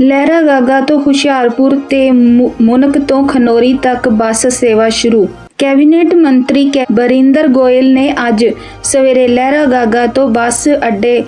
ਲਹਿਰਾ ਗਾਗਾ ਤੋਂ ਹੁਸ਼ਿਆਰਪੁਰ ਤੇ ਮੁਨਕ ਤੋਂ ਖਨੌਰੀ ਤੱਕ ਬੱਸ ਸੇਵਾ ਸ਼ੁਰੂ। ਕੈਬਨਿਟ ਮੰਤਰੀ ਕੈ- ਬਰਿੰਦਰ ਗੋਇਲ ਨੇ ਅੱਜ ਸਵੇਰੇ ਲਹਿਰਾ ਗਾਗਾ ਤੋਂ ਬੱਸ ਅੱਡੇ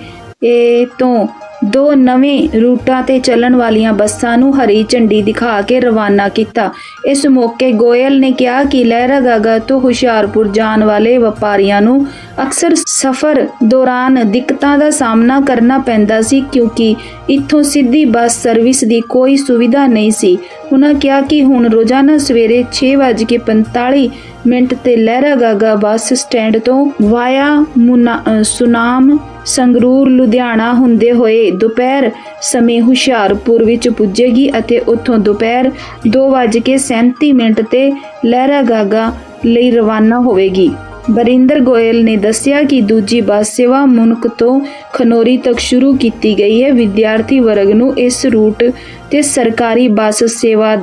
ਤੋਂ ਦੋ ਨਵੇਂ ਰੂਟਾਂ ਤੇ ਚੱਲਣ ਵਾਲੀਆਂ ਬੱਸਾਂ ਨੂੰ ਹਰੀ ਝੰਡੀ ਦਿਖਾ ਕੇ ਰਵਾਨਾ ਕੀਤਾ। ਇਸ ਮੌਕੇ ਗੋਇਲ ਨੇ ਕਿਹਾ ਕਿ ਲਹਿਰਾ ਗਾਗਾ ਤੋਂ ਹੁਸ਼ਿਆਰਪੁਰ ਜਾਣ ਵਾਲੇ ਵਪਾਰੀਆਂ ਨੂੰ ਅਕਸਰ ਸਫ਼ਰ ਦੌਰਾਨ ਦਿੱਕਤਾਂ ਦਾ ਸਾਹਮਣਾ ਕਰਨਾ ਪੈਂਦਾ ਸੀ ਕਿਉਂਕਿ ਇੱਥੋਂ ਸਿੱਧੀ ਬੱਸ ਸਰਵਿਸ ਦੀ ਕੋਈ ਸੁਵਿਧਾ ਨਹੀਂ ਸੀ। ਉਹਨਾਂ ਕਿਹਾ ਕਿ ਹੁਣ ਰੋਜ਼ਾਨਾ ਸਵੇਰੇ 6:45 ਮਿੰਟ ਤੇ ਲਹਿਰਾਗਾਗਾ ਬੱਸ ਸਟੈਂਡ ਤੋਂ ਵਾਇਆ ਮੁਨਾ- ਸੁਨਾਮ ਸੰਗਰੂਰ, ਲੁਧਿਆਣਾ ਹੁੰਦੇ ਹੋਏ ਦੁਪਹਿਰ ਸਮੇਂ ਹੁਸ਼ਿਆਰਪੁਰ ਵਿੱਚ ਪੁੱਜੇਗੀ ਅਤੇ ਉੱਥੋਂ ਦੁਪਹਿਰ 2:37 ਮਿੰਟ ਤੇ ਲਹਿਰਾਗਾਗਾ ਲਈ ਰਵਾਨਾ ਹੋਵੇਗੀ। ਬਰਿੰਦਰ ਗੋਇਲ ਨੇ ਦੱਸਿਆ ਕਿ ਦੂਜੀ ਬੱਸ ਸੇਵਾ ਮੁਨਕ ਤੋਂ ਖਨੌਰੀ ਤੱਕ ਸ਼ੁਰੂ ਕੀਤੀ ਗਈ ਹੈ। ਵਿਦਿਆਰਥੀ ਵਰਗ ਨੂੰ ਇਸ ਰੂਟ ਤੇ ਸਰਕਾਰੀ ਬੱਸ ਸੇਵਾ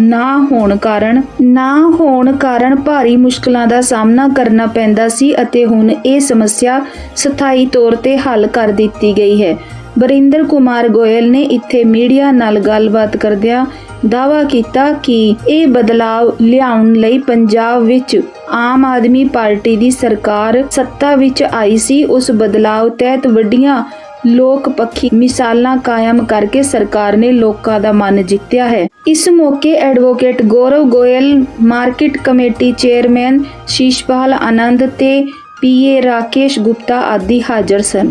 ਨਾ ਹੋਣ ਕਾਰਨ, ਨਾ ਹੋਣ ਕਾਰਨ ਭਾਰੀ ਮੁਸ਼ਕਲਾਂ ਦਾ ਸਾਹਮਣਾ ਕਰਨਾ ਪੈਂਦਾ ਸੀ ਅਤੇ ਹੁਣ ਇਹ ਸਮੱਸਿਆ ਸਥਾਈ ਤੌਰ ਤੇ ਹੱਲ ਕਰ ਦਿੱਤੀ ਗਈ ਹੈ। ਬਰਿੰਦਰ ਕੁਮਾਰ ਗੋਇਲ ਨੇ ਇੱਥੇ ਮੀਡੀਆ ਨਾਲ ਗੱਲਬਾਤ ਕਰਦਿਆਂ ਦਾਅਵਾ ਕੀਤਾ ਕਿ ਇਹ ਬਦਲਾਅ ਲਿਆਉਣ ਲਈ ਪੰਜਾਬ ਵਿੱਚ ਆਮ ਆਦਮੀ ਪਾਰਟੀ ਦੀ ਸਰਕਾਰ ਸੱਤਾ ਵਿੱਚ ਆਈ ਸੀ, ਉਸ ਬਦਲਾਅ ਤਹਿਤ ਵੱਡੀਆਂ ਲੋਕ ਪੱਖੀ ਮਿਸਾਲਾਂ ਕਾਇਮ ਕਰਕੇ ਸਰਕਾਰ ਨੇ ਲੋਕਾਂ ਦਾ ਮਨ ਜਿੱਤਿਆ ਹੈ। ਇਸ ਮੌਕੇ advocate Gaurav Goyal, market committee chairman Shishpal Anand ਤੇ ਪੀਏ ਰਾਕੇਸ਼ ਗੁਪਤਾ ਆਦਿ ਹਾਜ਼ਰ ਸਨ।